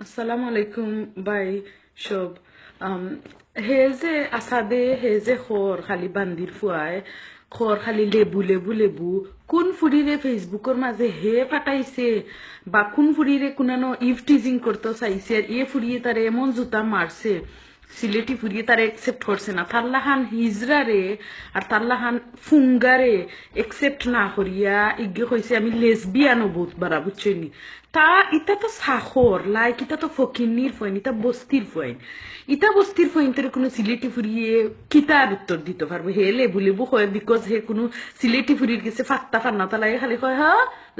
আসসালামু আলাইকুম বাই সব আম, হে যে যে খর খালি বান্দির ফুয়ায় খর খালি লেবু লেবু লেবু কোন ফুরিরে ফেসবুকের মাঝে হে পাঠাইছে বা কোন ফুরিরে কোনানো ইভ টিজিং করতে চাইছে আর এ ফুরিয়ে তারে এমন জুতা মারছে সিলেটি ফুরিয়ে তারা একসেপ্ট করছে না তাল্লাহান হিজরারে আর তাল্লাহান ফুঙ্গারে একসেপ্ট না করিয়া ইগে কইছে আমি লেসবিয়ানো বহুত বারা বুঝছেনি তা ইটা তো সাখর লাইক ইটা তো ফকিন্নির ফইন ইটা বস্তির ফইন ইটা বস্তির ফইন তোর কোনো সিলেটি ফুরিয়ে কিতার উত্তর দিতে পারব। হে লেবু লেবু হয় বিকজ হে কোনো সিলেটি ফুরির গেছে ফাত্তা ফান্না তালাই খালি কয়, হা?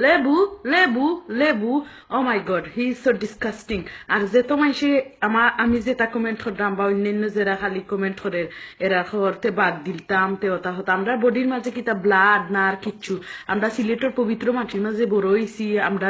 লেবু লেবু লেবু? ও my god he is so disgusting আর যে তো মাইসে আমার আমি যেটা কমেন্ট করলাম বা অন্যান্য যারা খালি কমেন্ট করে, এরা করতে বাদ দিলতাম তে ওটা হতো। আমরা বডির মাঝে কিতা ব্লাড না আর কিচ্ছু। আমরা সিলেটের পবিত্র মাটির মাঝে বড় হইছি, আমরা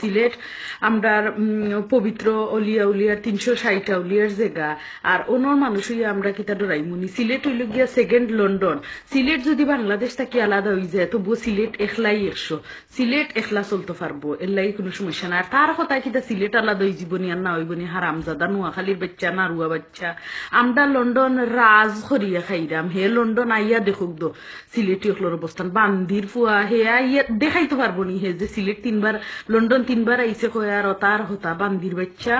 সিলেট আমরা পবিত্র অলিয়া উলিয়ার তিনশো ষাটটা উলিয়ার জায়গা। আর অন্যর মানুষ হইয়া আমরা কিতা ডরাই মুনি। সিলেট হইল গিয়া সেকেন্ড লন্ডন সিলেট যদি বাংলাদেশ থাকি আলাদা হয়ে যায়, তবুও সিলেট একলাই একশো। সিলেট একলা চলতে পারব এর লাগি কোনো সমস্যা নাই। আর তার কথা কিতা সিলেট আলাদা হয়ে জীবনী আর না হইবনি হারামজাদা, নোয়াখালীর বাচ্চা, নারুয়া বাচ্চা। আমরা লন্ডন রাজ করিয়া খাইরাম। হে লন্ডন আইয়া দেখুক দো, সিলেটি অবস্থান। বান্দির ফুয়া, হে আইয়া দেখাইতে পারব নি। হে যে সিলেট তিনবার লন্ডন তিনবার আইসে কয়, আর তার হতা বান্দির বাচ্চা,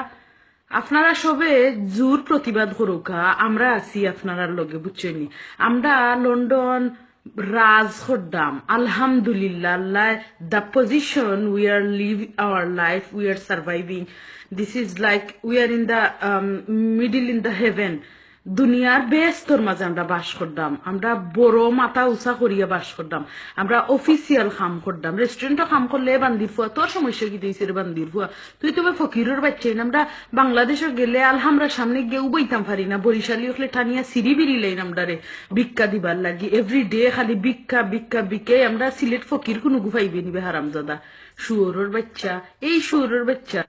আপনারা সবে জোর প্রতিবাদ করুকা আমরা আছি আপনারার লগে, বুঝছেনি আমরা লন্ডন রাজ হদ্দাম আলহামদুলিল্লাহ the position we are live our life we are surviving this is like we are in the middle in the heaven দুনিয়ার বেস্তর মাঝে আমরা বাস করতাম। আমরা বড় মাথা উঁচা করিয়া বাস করতাম। আমরা অফিসিয়াল কাম করতাম। রেস্টুরেন্টও কাম করলে বান্দির ফুয়া, তোর সমস্যা কি দিয়েছে রে বান্দির ফুয়া? তুই তো ফকিরের বাচ্চাই না আমরা বাংলাদেশে গেলে আলহামরা সামনে গিয়ে বইতাম পারি না। বরিশালি হলে টানিয়া সিঁড়ি বিড়ি লাইন আমরা রে, ভিক্ষা দিবার লাগি। এভরি ডে খালি ভিক্ষা ভিক্ষা, ভিক্ষে আমরা সিলেট ফকির কোনো গুফাইবে নিবে হারামজাদা। শুয়োরের বাচ্চা, এই শুয়োরের বাচ্চা।